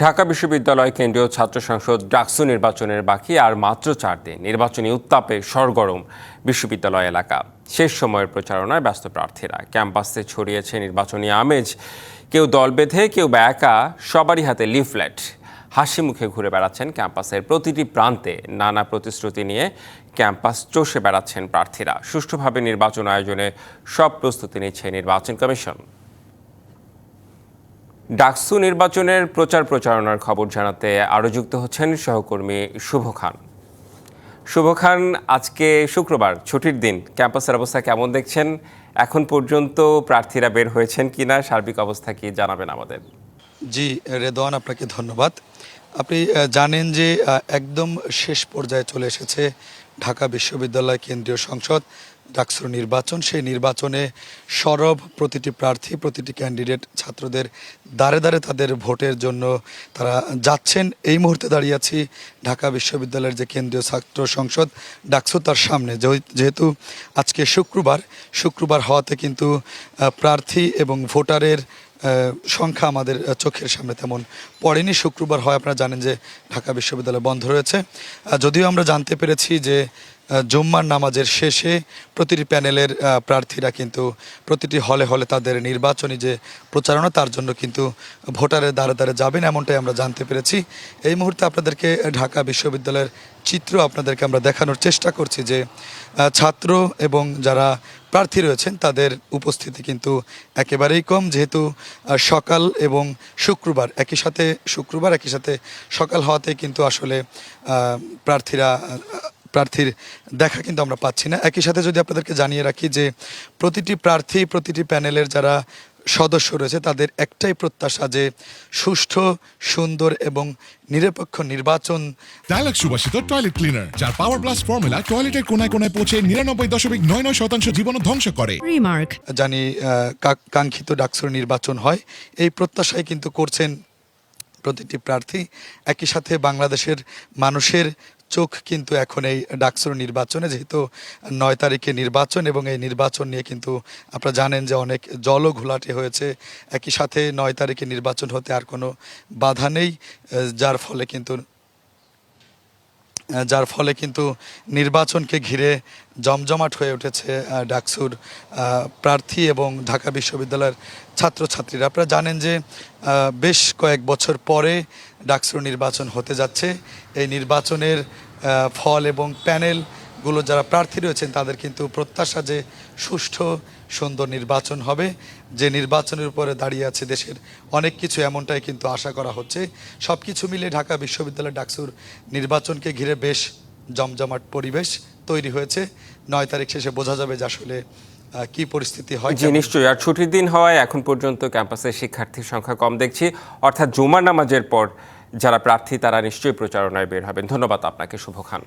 ঢাকা বিশ্ববিদ্যালয় কেন্দ্রীয় ছাত্র সংসদ ডাকসু নির্বাচনের বাকি আর মাত্র চার দিন। নির্বাচনী উত্তাপে সরগরম বিশ্ববিদ্যালয় এলাকা। শেষ সময়ের প্রচারণায় ব্যস্ত প্রার্থীরা। ক্যাম্পাসে ছড়িয়েছে নির্বাচনী আমেজ। কেউ দল বেঁধে, কেউ বা একা, সবারই হাতে লিফলেট। হাসি মুখে ঘুরে বেড়াচ্ছেন ক্যাম্পাসের প্রতিটি প্রান্তে। নানা প্রতিশ্রুতি নিয়ে ক্যাম্পাস চষে বেড়াচ্ছেন প্রার্থীরা। সুষ্ঠুভাবে নির্বাচন আয়োজনে সব প্রস্তুতি নিচ্ছে নির্বাচন কমিশন। ডাকসু নির্বাচনের প্রচার প্রচারণার খবর জানাতে আরও যুক্ত হচ্ছেন সহকর্মী শুভ খান। শুভ খান, আজকে শুক্রবার, ছুটির দিন। ক্যাম্পাসের অবস্থা কেমন দেখছেন? এখন পর্যন্ত প্রার্থীরা বের হয়েছেন কিনা? সার্বিক অবস্থা কি জানাবেন আমাদের? জি, রেদওয়ান, আপনাকে ধন্যবাদ। আপনি জানেন যে একদম শেষ পর্যায়ে চলে এসেছে ঢাকা বিশ্ববিদ্যালয় কেন্দ্রীয় সংসদ। ডাকসুর নির্বাচন, সেই নির্বাচনে সরব প্রতিটি প্রার্থী, প্রতিটি ক্যান্ডিডেট ছাত্রদের দাঁড়ে দাঁড়ে তাদের ভোটের জন্য তারা যাচ্ছেন। এই মুহূর্তে দাঁড়িয়ে আছি ঢাকা বিশ্ববিদ্যালয়ের যে কেন্দ্রীয় ছাত্র সংসদ, ডাকসু তার সামনে। যেহেতু আজকে শুক্রবার শুক্রবার হওয়াতে কিন্তু প্রার্থী এবং ভোটারের সংখ্যা আমাদের চোখের সামনে তেমন পড়েনি। শুক্রবার হয়, আপনারা জানেন যে ঢাকা বিশ্ববিদ্যালয় বন্ধ রয়েছে। যদিও আমরা জানতে পেরেছি যে জুম্মার নামাজের শেষে প্রতিটি প্যানেলের প্রার্থীরা কিন্তু প্রতিটি হলে হলে তাদের নির্বাচনী যে প্রচারণা, তার জন্য কিন্তু ভোটারের দ্বারে দ্বারে যাবেন এমনটাই আমরা জানতে পেরেছি। এই মুহূর্তে আপনাদেরকে ঢাকা বিশ্ববিদ্যালয়ের চিত্র আপনাদেরকে আমরা দেখানোর চেষ্টা করছি যে ছাত্র এবং যারা প্রার্থী রয়েছেন, তাদের উপস্থিতি কিন্তু একেবারেই কম। যেহেতু সকাল এবং শুক্রবার একই সাথে, শুক্রবার একই সাথে সকাল হওয়াতে কিন্তু আসলে প্রার্থীরা প্রার্থীর দেখা কিন্তু আমরা পাচ্ছি না। একই সাথে যদি আপনাদেরকে জানিয়ে রাখি যে প্রতিটি প্রার্থী প্রতিটি প্যানেলের যারা সদস্য রয়েছে তাদের একটাই প্রত্যাশা যে সুষ্ঠু সুন্দর এবং নিরপেক্ষ নির্বাচন। ডায়ালগ সুবাসিত টয়লেট ক্লিনার যার পাওয়ার প্লাস ফর্মুলা টয়লেটের কোনায় কোনায় পৌঁছে নিরানব্বই দশমিক নয় নয় শতাংশ জীবন ধ্বংস করে. জানি কাঙ্ক্ষিত ডাকসুর নির্বাচন হয়। এই প্রত্যাশাই কিন্তু করছেন প্রতিটি প্রার্থী একই সাথে বাংলাদেশের মানুষের চোখ কিন্তু এখন এই ডাকসুর নির্বাচনে, যেহেতু নয় তারিখে নির্বাচন এবং এই নির্বাচন নিয়ে কিন্তু আপনারা জানেন যে অনেক জলও ঘোলাটে হয়েছে। একই সাথে নয় তারিখে নির্বাচন হতে আর কোনো বাধা নেই, যার ফলে কিন্তু যার ফলে কিন্তু নির্বাচনকে ঘিরে জমজমাট হয়ে উঠেছে ডাকসুর প্রার্থী এবং ঢাকা বিশ্ববিদ্যালয়ের ছাত্রছাত্রীরা। আপনারা জানেন যে বেশ কয়েক বছর পরে ডাকসুর নির্বাচন হতে যাচ্ছে। এই নির্বাচনের ফল এবং প্যানেলগুলো যারা প্রার্থী রয়েছেন, তাদের কিন্তু প্রত্যাশা যে সুষ্ঠু, সুন্দর নির্বাচন হবে। যে নির্বাচনের উপরে দাঁড়িয়ে আছে দেশের অনেক কিছু, এমনটাই কিন্তু আশা করা হচ্ছে। সব কিছু মিলে ঢাকা বিশ্ববিদ্যালয় ডাকসুর নির্বাচনকে ঘিরে বেশ জমজমাট পরিবেশ তৈরি হয়েছে। নয় তারিখ শেষে বোঝা যাবে যে আসলে কি পরিস্থিতি হয়। জি, নিশ্চয়ই। আর ছুটির দিন হওয়ায় এখন পর্যন্ত ক্যাম্পাসের শিক্ষার্থীর সংখ্যা কম দেখছি। অর্থাৎ জুমার নামাজের পর যারা প্রার্থী, তারা নিশ্চয়ই প্রচারণায় বের হবেন। ধন্যবাদ আপনাকে শুভ খান